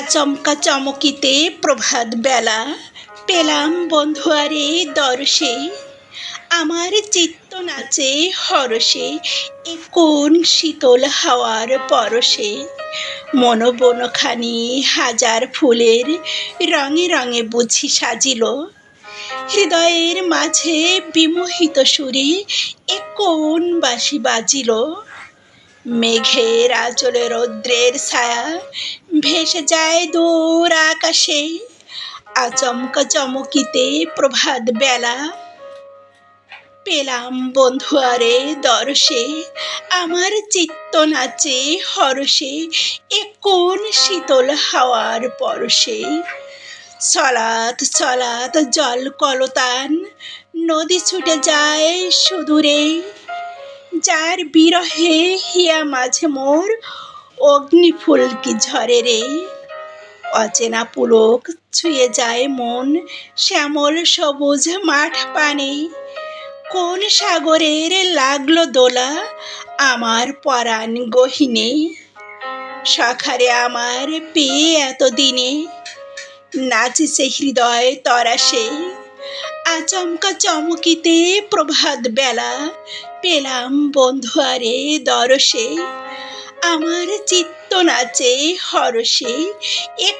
আচমকা চমকিতে প্রভাত বেলা। পেলাম বন্ধুয়ারে দর্শে, আমার চিত্ত নাচে হরসে এ কোন শীতল হাওয়ার পরশে। মনোবনখানি হাজার ফুলের রঙে রঙে বুঝি সাজিল। হৃদয়ের মাঝে বিমোহিত সুরে এ কোন বাঁশি বাজিল। মেঘের আচলে রৌদ্রের ছায়া ভেসে যায় দূর আকাশে। আচমকা চমকিতে প্রভাত বেলা। পেলাম বন্ধু আরে দর্শে আমার চিত্ত নাচে হরষে এ কোন শীতল হাওয়ার পরশে। চলাত চলাত জল কলতান, নদী ছুটে যায় সুদূরে। যার বিরহে হিয়া মাঝে মোর অগ্নিফুল কি ঝরে রে। অচেনা পুলক ছুঁয়ে যায় মন, শ্যামল সবুজ মাঠ পানে। কোন সাগরের লাগল দোলা আমার পরাণ গহিনে। সখারে আমার পেয়ে এতদিনে নাচিছে হৃদয় তরাসে। আচমকা চমকিতে প্রভাত বেলা পেলাম বন্ধুয়ারে দরসে। আমার চিত্ত নাচে হরসে এ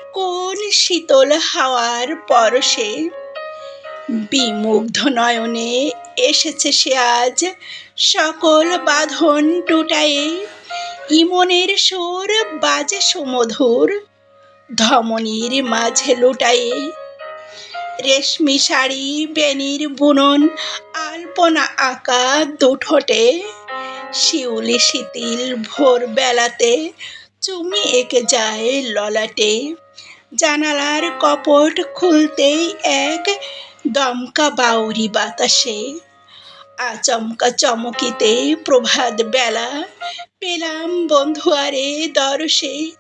শীতল হাওয়ার পরশে? বিমুগ্ধ নয়নে এসেছে সে আজ সকল বাঁধন টুটায়ে। ইমনের সুর বাজে সুমধুর, ধমনীর মাঝে লুটায়ে। রেশমি শাড়ি, বেনির বুনন, আলপনা আঁকা দুঠোঁটে। শিউলি শীতিল ভোর বেলাতে চুমি এঁকে যায় ললাটে। জানালার কপট খুলতেই এক দমকা বাউরি বাতাসে। আচমকা চমকিতে প্রভাত বেলা, পেলাম বন্ধুয়ারে দরসে।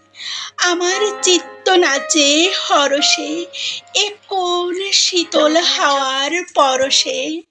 আমার চিত্ত নাচে হরসে, এ কোন শীতল হাওয়ার পরশে।